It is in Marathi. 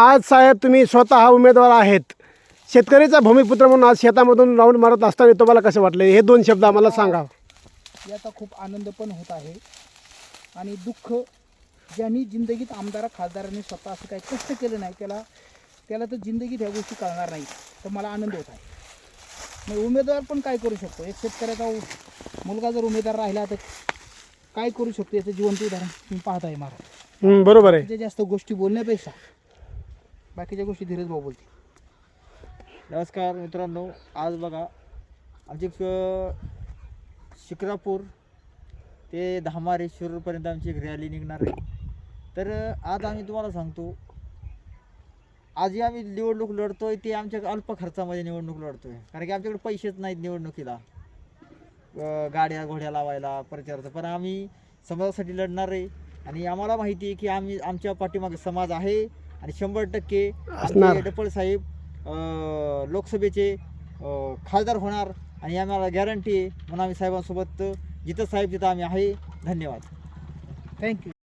आज साहेब तुम्ही स्वतः उमेदवार आहेत. शेतकरीचा भूमिपुत्र म्हणून आज शेतामधून राऊंड मारत असताना तुम्हाला कसं वाटलं? हे दोन शब्द आम्हाला सांगा. याचा खूप आनंद पण होत आहे. आणि दुःख ज्यांनी जिंदगीत आमदार खासदारांनी स्वतः असं काही कष्ट केलं नाही त्याला त्याला तर जिंदगीत ह्या गोष्टी कळणार नाही तर मला आनंद होत आहे. मग उमेदवार पण काय करू शकतो? एक शेतकऱ्याचा मुलगा जर उमेदवार राहिला तर काय करू शकतो? याचं जिवंत उदाहरण तुम्ही पाहत आहे महाराज हं, बरोबर आहे. जास्त गोष्टी बोलण्यापेक्षा. बाकीच्या गोष्टी धीरज भाऊ बोलतील. नमस्कार मित्रांनो आज बघा आमची शिक्रापूर ते धामारेश्वरपर्यंत आमची एक रॅली निघणार आहे. तर आज आम्ही तुम्हाला सांगतो आजही आम्ही निवडणूक लढतोय ते आमच्या अल्प खर्चामध्ये निवडणूक लढतोय. कारण की आमच्याकडे पैसेच नाहीत निवडणुकीला. गाड्या घोड्या लावायला प्रचाराचं. पण आम्ही समाजासाठी लढणार आहे. आणि आम्हाला माहिती आहे की आम्ही आमच्या पाठीमागे समाज आहे. आणि शंभर टक्के असणार. डपळ साहेब लोकसभेचे खासदार होणार आणि आम्हाला गॅरंटी आहे. म्हणून आम्ही साहेबांसोबत जिथं साहेब तिथं आम्ही आहे. धन्यवाद. थँक्यू